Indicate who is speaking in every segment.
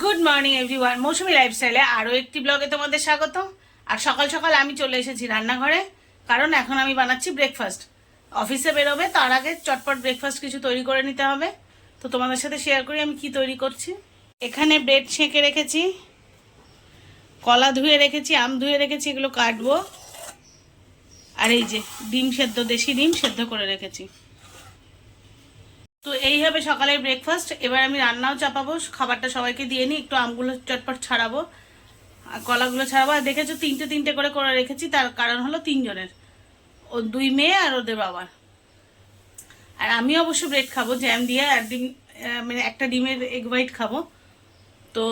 Speaker 1: Good morning everyone মৌসুমি লাইফস্টাইলে আরও একটি ব্লগে তোমাদের স্বাগত আর সকাল সকাল আমি চলে এসেছি রান্নাঘরে, কারণ এখন আমি বানাচ্ছি ব্রেকফাস্ট অফিসে বেরোবে, তার আগে চটপট ব্রেকফাস্ট কিছু তৈরি করে নিতে হবে। তো তোমাদের সাথে শেয়ার করি, আমি কি তৈরি করছি। এখানে ব্রেড ছেঁকে রেখেছি, কলা ধুয়ে রেখেছি, আম ধুয়ে রেখেছি, এগুলো কাটবো। আর এই যে ডিম সেদ্ধ, দেশি ডিম সেদ্ধ করে রেখেছি। তো এই হবে সকালের ব্রেকফাস্ট এবার আমি রান্নাও চাপাবো, খাবারটা সবাইকে দিয়ে নিই, একটু আমগুলো চটপট ছাড়াবো। আর কলাগুলো ছাড়াবো। আর দেখেছ, তিনটে তিনটে করে করে রেখেছি, তার কারণ হলো তিনজনের। ও দুই মেয়ে আর ওদের বাবার আর আমি অবশ্য ব্রেড খাব জ্যাম দিয়ে আর ডিম মানে একটা ডিমের এগ হোয়াইট খাব। তো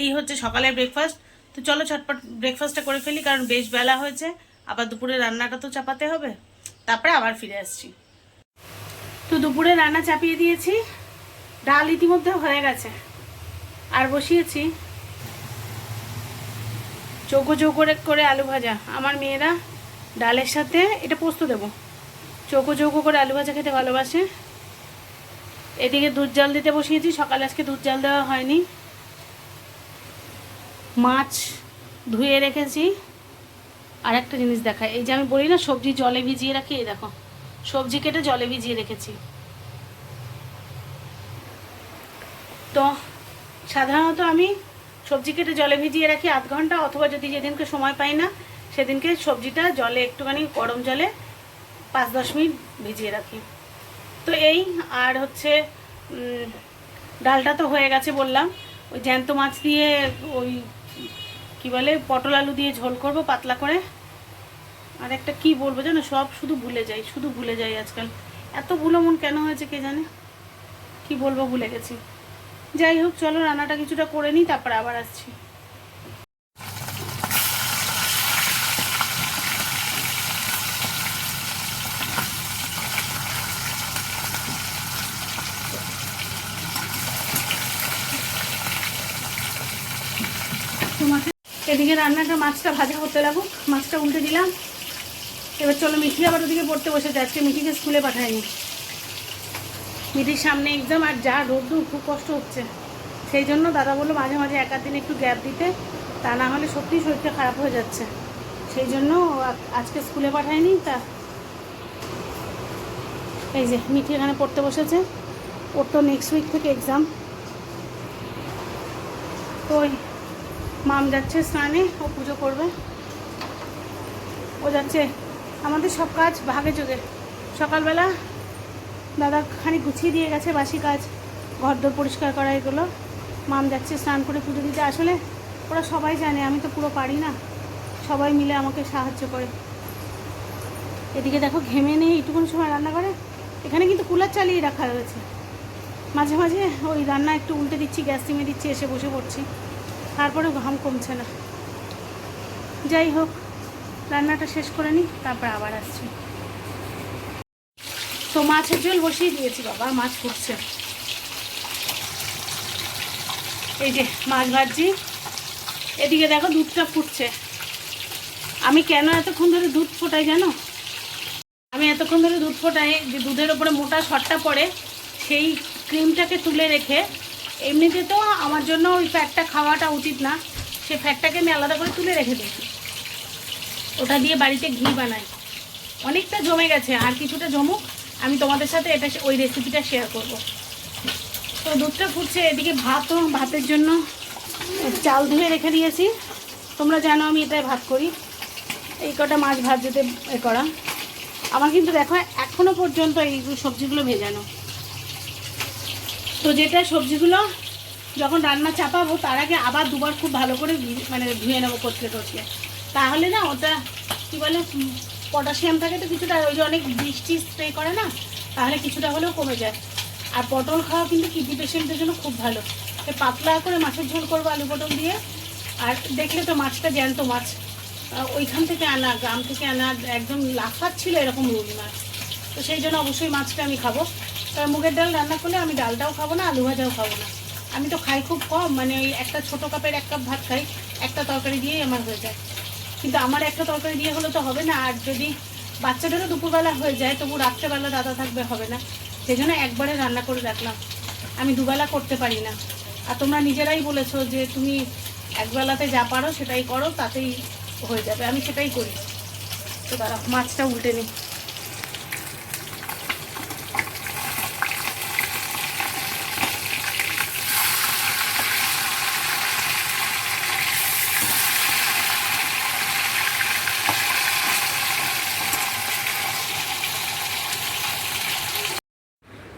Speaker 1: এই হচ্ছে সকালের ব্রেকফাস্ট তো চলো চটপট ব্রেকফাস্টটা করে ফেলি, কারণ বেশ বেলা হয়েছে। আবার দুপুরে রান্নাটা তো চাপাতে হবে। তারপরে আবার ফিরে আসছি। তো দুপুরে রান্না চাপিয়ে দিয়েছি। ডাল ইতিমধ্যে হয়ে গেছে। আর বসিয়েছি। চৌকো চৌকো রে- করে আলু ভাজা। আমার মেয়েরা ডালের সাথে এটা পোস্ত দেবো। চৌকো চৌকো করে আলু ভাজা খেতে ভালোবাসে। এদিকে দুধ জাল দিতে বসিয়েছি। সকালে আজকে দুধ জাল দেওয়া হয়নি। মাছ ধুয়ে রেখেছি। আর একটা জিনিস দেখায় এই যে আমি বলি না, সবজি জলে ভিজিয়ে রাখি, এই দেখো। সবজি কেটে জলে ভিজিয়ে রেখেছি। তো সাধারণত আমি সবজি কেটে জলে ভিজিয়ে রাখি আধ ঘণ্টা, অথবা যদি যেদিনকে সময় পাই না, সেদিনকে সবজিটা জলে একটুখানি গরম জলে পাঁচ দশ মিনিট ভিজিয়ে রাখি। তো এই, আর হচ্ছে ডালটা তো হয়ে গেছে বললাম, ওই জ্যান্ত মাছ দিয়ে ওই, কি বলে, পটল আলু দিয়ে ঝোল করব পাতলা করে। আর একটা কি বলব জানো, সব শুধু ভুলে যাই, শুধু ভুলে যাই আজকাল। এত ভুলো মন কেন হয়েছে কে জানে? কি বলব ভুলে গেছি। যাই হোক, চলো রান্নাটা কিছুটা করে নিই, তারপর আবার আসছি। এদিকে রান্নাটা মাছটা ভাজা হতে লাগুক মাছটা উল্টে দিলাম। এবার চলো মিঠি আবার ওদিকে পড়তে বসেছে। আজকে মিঠিকে স্কুলে পাঠায়নি। মিঠির সামনে এক্সাম আর যা রোদ্দুর, খুব কষ্ট হচ্ছে। সেই জন্য দাদা বলল মাঝে মাঝে একার দিন একটু গ্যাপ দিতে, তা না হলে সত্যিই শরীরটা খারাপ হয়ে যাচ্ছে। সেই জন্য আজকে স্কুলে পাঠায়নি, তা এই যে মিঠি এখানে পড়তে বসেছে। ওর তো নেক্সট উইক থেকে এক্সাম ওই মাম যাচ্ছে স্নানে, ও পুজো করবে। ও যাচ্ছে আমাদের সব কাজ ভাগে যোগে। সকালবেলা দাদা খানি গুছিয়ে দিয়ে গেছে বাসি কাজ ঘর ঘরদোর পরিষ্কার করা এগুলো। মাম যাচ্ছে স্নান করে পুজো দিতে। আসলে ওরা সবাই জানে, আমি তো পুরো পারি না। সবাই মিলে আমাকে সাহায্য করে। এদিকে দেখো ঘেমে নেই, এইটুকুন সময় রান্না করে। এখানে কিন্তু কুলার চালিয়ে রাখা রয়েছে। মাঝে মাঝে ওই রান্না একটু উল্টে দিচ্ছি, গ্যাস সিমে দিচ্ছি, এসে বসে পড়ছি। তারপরে ঘাম কমছে না। যাই হোক রান্নাটা শেষ করে নিই তারপর আবার আসছি। তো মাছের ঝোল বসিয়ে দিয়েছি বাবা, মাছ ফুটছে। এই যে মাছ ভাজছি। এদিকে দেখো দুধটা ফুটছে। আমি কেন এতক্ষণ ধরে দুধ ফোটাই জানো? আমি এতক্ষণ ধরে দুধ ফোটাই যে দুধের ওপরে মোটা শটটা পড়ে, সেই ক্রিমটাকে তুলে রেখে এমনিতে তো আমার জন্য ওই ফ্যাটটা খাওয়াটা উচিত না। সেই ফ্যাটটাকে আমি আলাদা করে তুলে রেখে দিই ওটা দিয়ে বাড়িতে ঘি বানাই। অনেকটা জমে গেছে, আর কিছুটা জমুক, আমি তোমাদের সাথে এটা ওই রেসিপিটা শেয়ার করব। তো দুধটা ফুটছে এদিকে ভাতও ভাতের জন্য চাল ধুয়ে রেখে দিয়েছি। তোমরা জানো আমি এটাই ভাত করি। এই কটা মাছ ভাত যেতে এ করা। আমার কিন্তু দেখো এখনও পর্যন্ত এই সবজিগুলো ভেজানো। তো যেটা সবজিগুলো যখন রান্না চাপাবো, তার আগে আবার দুবার খুব ভালো করে মানে ধুয়ে নেব কচলে কচলে তাহলে না ওটা কী বলে পটাশিয়াম থাকে তো কিছুটা, ওই যে অনেক বৃষ্টি স্প্রে করে না, তাহলে কিছুটা হলেও কমে যায়। আর পটল খাওয়া কিন্তু কিডনি পেশেন্টদের জন্য খুব ভালো। পাতলা করে মাছের ঝোল করব আলু পটল দিয়ে। আর দেখলে তো মাছটা জ্যান্ত মাছ। ওইখান থেকে আনা, গ্রাম থেকে আনা, একদম লাফাচ্ছিল এরকম রুই মাছ। তো সেই জন্য অবশ্যই মাছটা আমি খাব। তবে মুগের ডাল রান্না করলে আমি ডালটাও খাব না, আলু ভাজাও খাব না। আমি তো খাই খুব কম মানে ওই একটা ছোটো কাপের এক কাপ ভাত খাই, একটা তরকারি দিয়েই আমার হয়ে যায়। কিন্তু আমার একটা তরকারি দিয়ে হলে তো হবে না, আর যদি বাচ্চাদেরও দুপুরবেলা হয়ে যায়, তবু রাত্রেবেলা দাদা থাকবে হবে না। সেই জন্য একবারে রান্না করে রাখলাম। আমি দুবেলা করতে পারি না। আর তোমরা নিজেরাই বলেছ যে তুমি একবেলাতে যা পারো সেটাই করো, তাতেই হয়ে যাবে। আমি সেটাই করি। তো দাঁড়া মাছটা উল্টে নিই।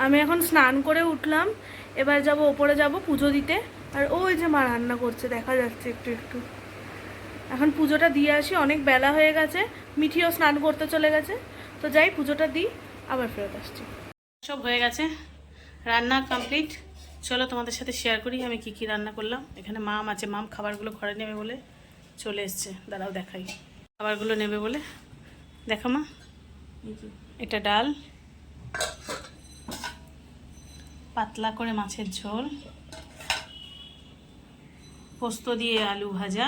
Speaker 2: আমি এখন স্নান করে উঠলাম। এবার যাব, ওপরে যাব পুজো দিতে। আর ওই যে মা রান্না করছে, দেখা যাচ্ছে একটু একটু। এখন পুজোটা দিয়ে আসি, অনেক বেলা হয়ে গেছে, মিঠিও স্নান করতে চলে গেছে। তো যাই, পুজোটা দিই, আবার ফেরত আসছি।
Speaker 1: সব হয়ে গেছে, রান্না কমপ্লিট। চলো তোমাদের সাথে শেয়ার করি, আমি কি কি রান্না করলাম। এখানে মাম আছে, মাম খাবারগুলো ঘরে নেবে বলে চলে এসছে। দাঁড়াও দেখাই। খাবারগুলো নেবে বলে। দেখা মা, এটা ডাল পাতলা করে মাছের ঝোল। পোস্ত দিয়ে আলু ভাজা।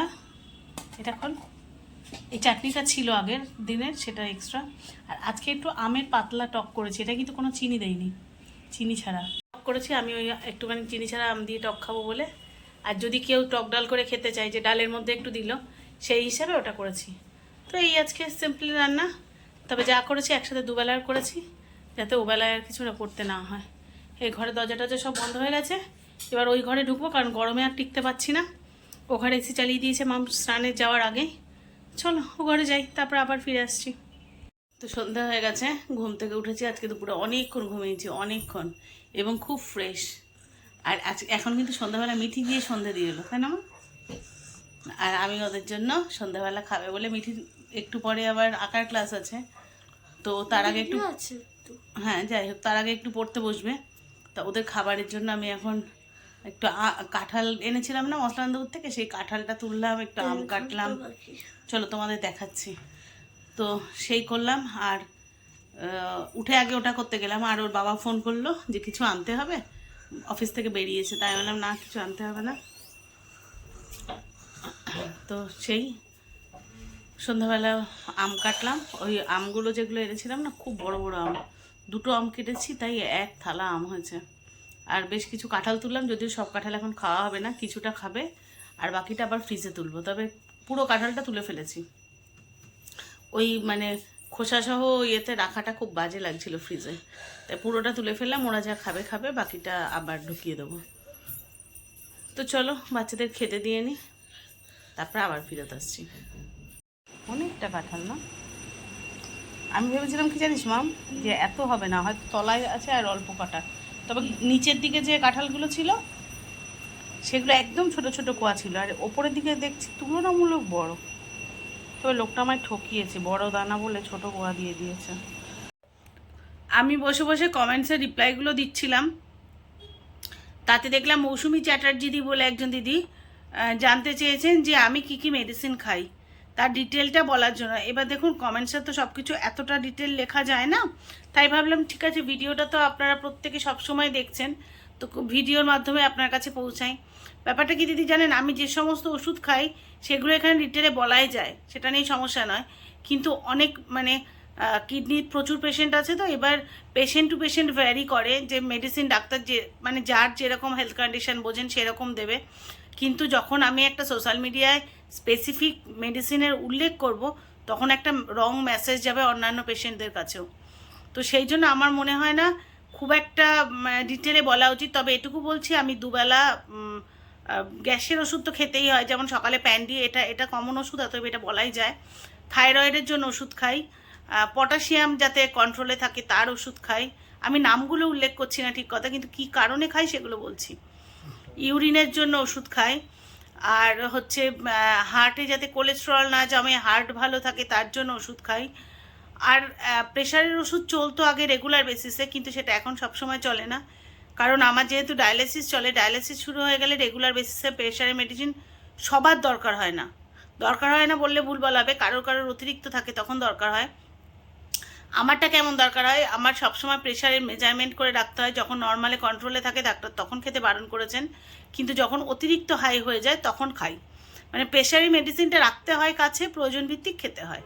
Speaker 1: এটা খোল এই চাটনিটা ছিল আগের দিনের, সেটা এক্সট্রা আর আজকে একটু আমের পাতলা টক করেছি, এটা কিন্তু কোনো চিনি দেয়নি চিনি ছাড়া। টক করেছি, আমি ওই একটুখানি চিনি ছাড়া আম দিয়ে টক খাব বলে। আর যদি কেউ টক ডাল করে খেতে চায় যে ডালের মধ্যে একটু দিল, সেই হিসাবে ওটা করেছি। তো এই আজকে সিম্পলি রান্না। তবে যা করেছি একসাথে দুবেলার করেছি, যাতে ওবেলায় আর কিছুটা করতে না হয়। এই ঘরে দরজা টরজা সব বন্ধ হয়ে গেছে এবার ওই ঘরে ঢুকবো কারণ গরমে আর টিকতে পারছি না। ও ঘরে এসি চালিয়ে দিয়েছে মাম স্নানে যাওয়ার আগেই চলো ও ঘরে যাই তারপর আবার ফিরে আসছি। তো সন্ধ্যা হয়ে গেছে ঘুম থেকে উঠেছি আজকে দুপুরে অনেকক্ষণ ঘুমিয়েছি অনেকক্ষণ এবং খুব ফ্রেশ। আর আজ এখন কিন্তু সন্ধ্যাবেলা মিঠি দিয়ে সন্ধ্যা দিয়ে এলো তাই না আর আমি ওদের জন্য সন্ধ্যাবেলা খাবে বলে মিঠি একটু পরে আবার আঁকার ক্লাস আছে। তো তার আগে একটু। হ্যাঁ যাই হোক তার আগে একটু পড়তে বসবে। তা ওদের খাবারের জন্য আমি এখন একটু কাঁঠাল এনেছিলাম না মশলান্দপুর থেকে সেই কাঁঠালটা তুললাম একটু আম কাটলাম। চলো তোমাদের দেখাচ্ছি। তো সেই করলাম আর উঠে আগে ওটা করতে গেলাম। আর ওর বাবা ফোন করল যে কিছু আনতে হবে। অফিস থেকে বেরিয়েছে তাই বললাম না কিছু আনতে হবে না। তো সেই সন্ধ্যাবেলা আম কাটলাম। ওই আমগুলো যেগুলো এনেছিলাম না খুব বড় বড় আম। দুটো আম কেটেছি, তাই এক থালা আম হয়েছে। আর বেশ কিছু কাঁঠাল তুললাম, যদিও সব কাঁঠাল এখন খাওয়া হবে না, কিছুটা খাবে, আর বাকিটা আবার ফ্রিজে তুলবো। তবে পুরো কাঁঠালটা তুলে ফেলেছি। ওই মানে খোসাসহ ইয়েতে রাখাটা খুব বাজে লাগছিল ফ্রিজে তাই পুরোটা তুলে ফেললাম, ওরা যা খাবে খাবে, বাকিটা আবার ঢুকিয়ে দেবো। তো চলো, বাচ্চাদের খেতে দিয়ে নি, তারপরে আবার ফিরত আসছি। অনেকটা কাঁঠাল না? আমি ভেবেছিলাম কি জানিস মাম যে এত হবে না, হয়তো তলায় আছে আর অল্প কাটা। তবে নিচের দিকে যে কাঁঠালগুলো ছিল, সেগুলো একদম ছোট ছোট কোয়া ছিল। আর ওপরের দিকে দেখছি তুলনামূলক বড়। তবে লোকটা আমায় ঠকিয়েছে, বড় দানা বলে ছোট কোয়া দিয়ে দিয়েছে। আমি বসে বসে কমেন্টসের রিপ্লাইগুলো দিচ্ছিলাম। তাতে দেখলাম মৌসুমি চ্যাটার্জি চ্যাটার্জিদি বলে একজন দিদি জানতে চেয়েছেন যে আমি কি কি মেডিসিন খাই। তার ডিটেলটা বলার জন্য। এবার দেখুন কমেন্টসে তো সব কিছু এতটা ডিটেল লেখা যায় না। তাই ভাবলাম, ঠিক আছে, ভিডিওটা তো আপনারা প্রত্যেকে সবসময় দেখছেন, তো ভিডিওর মাধ্যমে আপনার কাছে পৌঁছাই। ব্যাপারটা কি দিদি জানেন, আমি যে সমস্ত ওষুধ খাই, সেগুলো এখানে ডিটেলে বলাই যায়। সেটা নিয়ে সমস্যা নয়। কিন্তু অনেক মানে কিডনির প্রচুর পেশেন্ট আছে তো, এবার পেশেন্ট টু পেশেন্ট ভ্যারি করে যে মেডিসিন ডাক্তার যে মানে যার যেরকম হেলথ কন্ডিশন বোঝেন, সেরকম দেবে। কিন্তু যখন আমি একটা সোশ্যাল মিডিয়ায় স্পেসিফিক মেডিসিনের উল্লেখ করব, তখন একটা রং মেসেজ যাবে অন্যান্য পেশেন্টদের কাছেও। তো সেই জন্য আমার মনে হয় না, খুব একটা ডিটেলে বলা উচিত। তবে এটুকু বলছি, আমি দুবেলা গ্যাসের ওষুধ তো খেতেই হয়। যেমন সকালে প্যান্ডি এটা এটা কমন ওষুধ, অতএব এটা বলাই যায়। থাইরয়েডের জন্য ওষুধ খাই। পটাশিয়াম যাতে কন্ট্রোলে থাকে, তার ওষুধ খাই। আমি নামগুলো উল্লেখ করছি না ঠিক কথা, কিন্তু কি কারণে খাই সেগুলো বলছি। ইউরিনের জন্য ওষুধ খাই আর হচ্ছে হার্টে যাতে কোলেস্টেরল না জমে হার্ট ভালো থাকে, তার জন্য ওষুধ খাই আর প্রেশারের ওষুধ চলতো আগে রেগুলার বেসিসে কিন্তু সেটা এখন সবসময় চলে না। কারণ আমার যেহেতু ডায়ালিসিস চলে ডায়ালিসিস শুরু হয়ে গেলে রেগুলার বেসিসে প্রেশারের মেডিসিন সবার দরকার হয় না। দরকার হয় না বললে ভুল বলা হবে, কারোর কারোর অতিরিক্ত থাকে, তখন দরকার হয়। আমারটা কেমন দরকার হয়? আমার সবসময় প্রেশারের মেজারমেন্ট করে রাখতে হয়। যখন নর্মালে কন্ট্রোলে থাকে ডাক্তার তখন খেতে বারণ করেছেন। কিন্তু যখন অতিরিক্ত হাই হয়ে যায়, তখন খাই। মানে প্রেশারি মেডিসিনটা রাখতে হয় কাছে, প্রয়োজন ভিত্তিক খেতে হয়।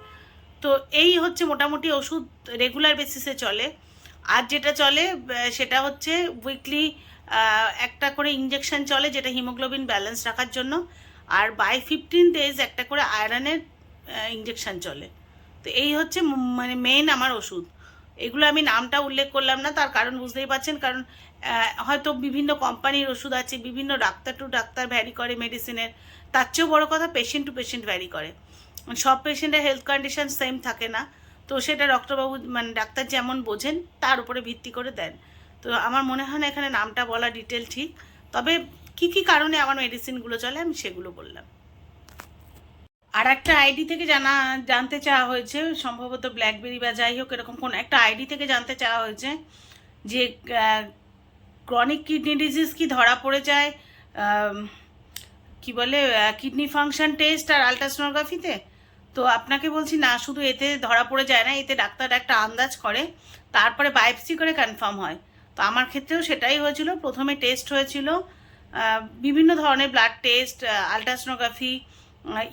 Speaker 1: তো এই হচ্ছে মোটামুটি ওষুধ রেগুলার বেসিসে চলে। আর যেটা চলে সেটা হচ্ছে উইকলি একটা করে ইঞ্জেকশন চলে, যেটা হিমোগ্লোবিন ব্যালেন্স রাখার জন্য। আর বাই ফিফটিন ডেজ একটা করে আয়রনের ইঞ্জেকশন চলে। তো এই হচ্ছে মানে মেন আমার ওষুধ। এগুলো আমি নামটা উল্লেখ করলাম না, তার কারণ বুঝতেই পারছেন। কারণ হয়তো বিভিন্ন কোম্পানির ওষুধ আছে, বিভিন্ন ডাক্তার টু ডাক্তার ভ্যারি করে মেডিসিনের তার চেয়েও বড়ো কথা পেশেন্ট টু পেশেন্ট ভ্যারি করে। সব পেশেন্টের হেলথ কন্ডিশন সেম থাকে না। তো সেটা ডক্টরবাবু মানে ডাক্তার যেমন বোঝেন, তার উপরে ভিত্তি করে দেন। তো আমার মনে হয় না এখানে নামটা বলা ডিটেল ঠিক। তবে কি কি কারণে আমার মেডিসিনগুলো চলে আমি সেগুলো বললাম। আর একটা আইডি থেকে জানা, জানতে চাওয়া হয়েছে, সম্ভবত ব্ল্যাকবেরি বা যাই হোক এরকম কোন একটা আইডি থেকে জানতে চাওয়া হয়েছে যে ক্রনিক কিডনি ডিজিজ কি ধরা পড়ে যায় কি বলে কিডনি ফাংশন টেস্ট আর আলট্রাসোনোগ্রাফিতে তো আপনাকে বলছি, না, শুধু এতে ধরা পড়ে যায় না, এতে ডাক্তার একটা আন্দাজ করে, তারপরে বায়োপসি করে কনফার্ম হয়। তো আমার ক্ষেত্রেও সেটাই হয়েছিল, প্রথমে টেস্ট হয়েছিল বিভিন্ন ধরনের blood test ultrasonography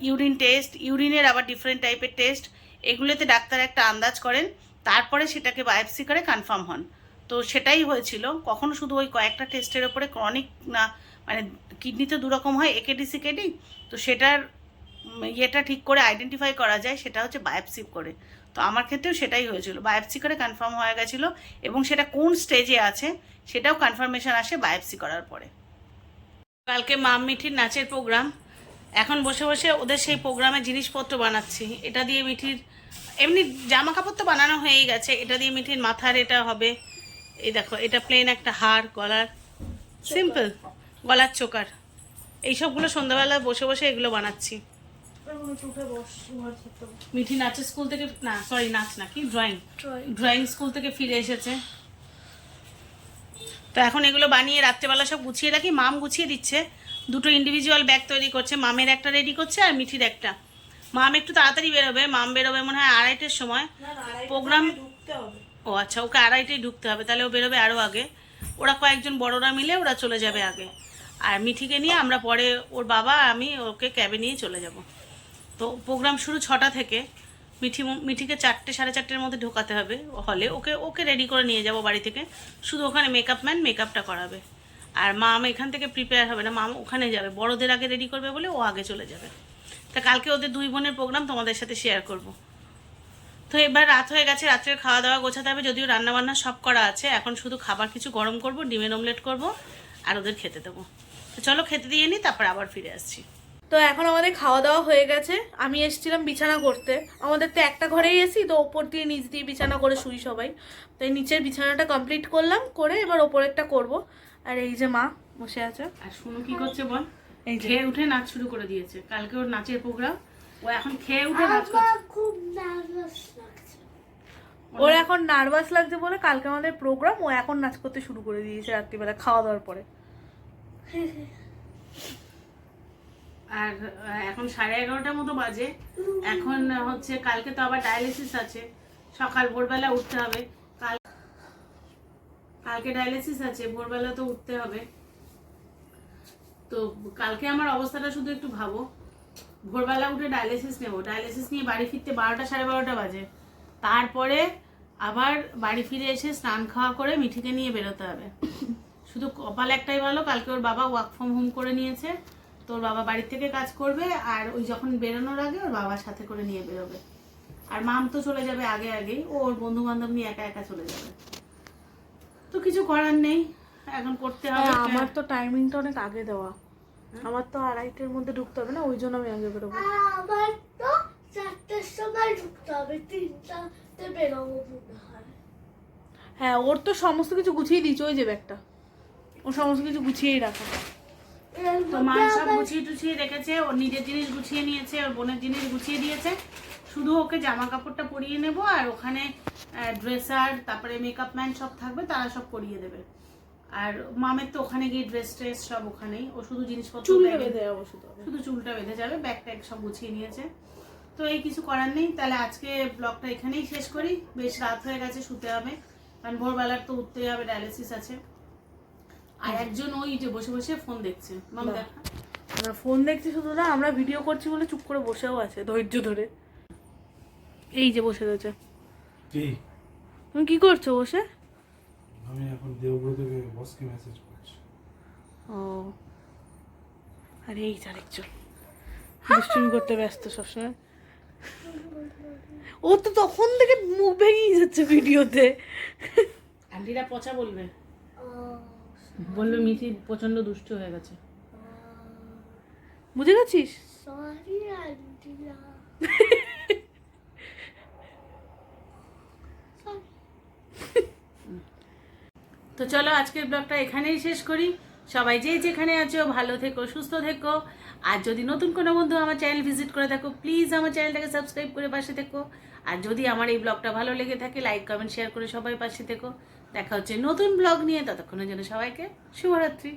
Speaker 1: urine test ইউরিনের আবার ডিফারেন্ট টাইপের টেস্ট এগুলোতে ডাক্তার একটা আন্দাজ করেন, তারপরে সেটাকে বায়োপসি করে কনফার্ম হন। তো সেটাই হয়েছিল। কখনো শুধু ওই কয়েকটা টেস্টের ওপরে ক্রনিক না মানে কিডনি তো দুরকম হয় একেডি সিকেডি তো সেটার ইয়েটা ঠিক করে আইডেন্টিফাই করা যায়, সেটা হচ্ছে বায়োপসি করে। তো আমার ক্ষেত্রেও সেটাই হয়েছিল। বায়োপসি করে কনফার্ম হয়ে গেছিল এবং সেটা কোন স্টেজে আছে, সেটাও কনফার্মেশন আসে বায়োপসি করার পরে। কালকে মাম মিঠির নাচের প্রোগ্রাম এখন বসে বসে ওদের সেই প্রোগ্রামের জিনিসপত্র বানাচ্ছি। এটা দিয়ে মিঠির এমনি জামা কাপড় তো বানানো হয়েই গেছে এটা দিয়ে মিঠির মাথার এটা হবে। এই দেখো এটা প্লেন একটা হার গলার সিম্পল গলার চোকার। এইসবগুলো সন্ধ্যাবেলা বসে বসে এগুলো বানাচ্ছি। মিঠি নাচের স্কুল থেকে না সরি নাচ না কি? ড্রয়িং ড্রয়িং স্কুল থেকে ফিরে এসেছে। তো এখন এগুলো বানিয়ে রাত্রেবেলা সব গুছিয়ে রাখি মাম গুছিয়ে দিচ্ছে। দুটো ইন্ডিভিজুয়াল ব্যাগ তৈরি করছে মামের একটা রেডি করছে আর মিঠির একটা। মাম একটু তাড়াতাড়ি বেরোবে মাম বেরোবে মনে হয় আড়াইটের সময়। প্রোগ্রাম ও আচ্ছা ওকে আড়াইটেই ঢুকতে হবে তাহলে ও বেরোবে আরও আগে। ওরা কয়েকজন বড়রা মিলে ওরা চলে যাবে আগে। আর মিঠিকে নিয়ে আমরা পরে ওর বাবা আমি ওকে ক্যাবে নিয়ে চলে যাব। তো প্রোগ্রাম শুরু ছটা থেকে। মিঠি মিঠিকে চারটে সাড়ে চারটের মধ্যে ঢোকাতে হবে। হলে ওকে ওকে রেডি করে নিয়ে যাব বাড়ি থেকে। শুধু ওখানে মেকআপ ম্যান মেকআপটা করাবে। আর মা মাম এখান থেকে প্রিপেয়ার হবে না, মাম ওখানে যাবে, বড়দের আগে রেডি করবে বলে ও আগে চলে যাবে। তা কালকে ওদের দুই বোনের প্রোগ্রাম তোমাদের সাথে শেয়ার করব। তো এবার রাত হয়ে গেছে, রাত্রের খাওয়া দাওয়া গোছাতে হবে, যদিও রান্নাবান্না সব করা আছে, এখন শুধু খাবার কিছু গরম করব, ডিমের অমলেট করব, আর ওদের খেতে দেবো। তো চলো খেতে দিয়ে নিই তারপর আবার ফিরে আসছি।
Speaker 2: তো এখন আমাদের খাওয়া দাওয়া হয়ে গেছে। আমি এসেছিলাম বিছানা করতে। আমাদের তো একটা ঘরেই এসি তো ওপর দিয়ে নিচ দিয়ে বিছানা করে শুই সবাই। তো এই নিচের বিছানাটা কমপ্লিট করলাম করে এবার ওপরেরটা করব। আর এই যে মা বসে আছে।
Speaker 1: আর শুনো কি করছে বল?
Speaker 2: এই যে।
Speaker 1: খেয়ে উঠে নাচ শুরু করে দিয়েছে। কালকে ওর নাচের প্রোগ্রাম ও এখন খেয়ে উঠে নাচ করছে।
Speaker 3: খুব নার্ভাস লাগছে।
Speaker 2: ওর এখন নার্ভাস লাগছে বলে কালকে আমাদের প্রোগ্রাম ও এখন নাচ করতে শুরু করে দিয়েছে রাত্রিবেলা খাওয়া দাওয়ার পরে।
Speaker 1: আর এখন সাড়ে এগারোটার মতো বাজে। এখন হচ্ছে কালকে তো আবার ডায়ালিসিস আছে। সকাল ভোরবেলা উঠতে হবে। কাল, কালকে ডায়ালিসিস আছে, ভোরবেলা তো উঠতে হবে। তো কালকে আমার অবস্থাটা শুধু একটু ভাবো। ভোরবেলা উঠে ডায়ালিসিস নেব। ডায়ালিসিস নিয়ে বাড়ি ফিরতে বারোটা সাড়ে বারোটা বাজে। তারপরে আবার বাড়ি ফিরে এসে স্নান খাওয়া করে মিঠিকে নিয়ে বেরোতে হবে। শুধু কপাল একটাই ভালো, কালকে ওর বাবা ওয়ার্ক ফ্রম হোম করে নিয়েছে। তোর বাবা বাড়ি থেকে কাজ করবে আর ওই যখন বেরোনোর আগে ওর বাবার সাথে করে নিয়ে বেরোবে। আর মাম তো চলে যাবে আগে আগেই ও ওর বন্ধু বান্ধব নিয়ে একা একা চলে যাবে। তো কিছু করার নেই এখন করতে হবে
Speaker 2: হ্যাঁ, আমার তো টাইমিংটা অনেক আগে দেওয়া। আমার তো আড়াইটের মধ্যে ঢুকতে হবে না ওই জন্য আমি আগে বেরোবো।
Speaker 3: আমার তো চারটের সময় ঢুকতে হবে তিনটাতে বেরোবো হ্যাঁ
Speaker 2: ওর তো সমস্ত কিছু গুছিয়ে দিয়েছে ওই যে ব্যাগটা। ও সমস্ত কিছু গুছিয়েই রাখা।
Speaker 1: তো মা সব গুছিয়ে টুছিয়ে রেখেছে ওর নিজের জিনিস গুছিয়ে নিয়েছে ওর বোনের জিনিস গুছিয়ে দিয়েছে। শুধু ওকে জামা কাপড়টা পরিয়ে নেব আর ওখানে ড্রেসার তারপরে মেকআপ ম্যান সব থাকবে তারা সব পরিয়ে দেবে। আর মামের তো ওখানে গিয়ে ড্রেস ট্রেস সব ওখানেই ও শুধু জিনিসপত্র
Speaker 2: চুল বেঁধে যাব শুধু।
Speaker 1: শুধু চুলটা বেঁধে যাবে ব্যাগ ট্যাগ সব গুছিয়ে নিয়েছে। তো এই কিছু করার নেই তাহলে আজকে ব্লগটা এখানেই শেষ করি। বেশ রাত হয়ে গেছে শুতে হবে। কারণ ভোরবেলার তো উঠতেই হবে ডায়ালিসিস আছে। আর একজন ওই যে বসে বসে ফোন দেখছে। মাম দেখা।
Speaker 2: আমরা ফোন দেখছি শুধু না আমরা ভিডিও করছি বলে চুপ করে বসেও আছে ধৈর্য ধরে। এই যে বসে রয়েছে।
Speaker 4: কি?
Speaker 2: তুমি কি করছ বসে?
Speaker 4: আমি এখন দেওঘর থেকে বসকে মেসেজ করছি।
Speaker 2: ও। আর এই যে আরেকজন। দুষ্টুমি করতে ব্যস্ত সবসময়। ও তো তখন থেকে মুখ ভেঙেই যাচ্ছে ভিডিওতে
Speaker 1: আন্টিরা পচা বলবে। বলবে মিঠি প্রচণ্ড দুষ্ট হয়ে গেছে।
Speaker 2: বুঝে গেছিস?
Speaker 1: তো চলো আজকের ব্লগটা এখানেই শেষ করি। সবাই যে যেখানে আছো ভালো থেকো সুস্থ থেকো। আর যদি নতুন কোনো বন্ধু আমার চ্যানেল ভিজিট করে থাকো প্লিজ আমার চ্যানেলটাকে সাবস্ক্রাইব করে পাশে থেকো। আর যদি আমার এই ব্লগটা ভালো লেগে থাকে লাইক কমেন্ট শেয়ার করে সবাই পাশে থেকো। দেখা হচ্ছে নতুন ব্লগ নিয়ে ততক্ষণের জন্য সবাইকে শুভরাত্রি।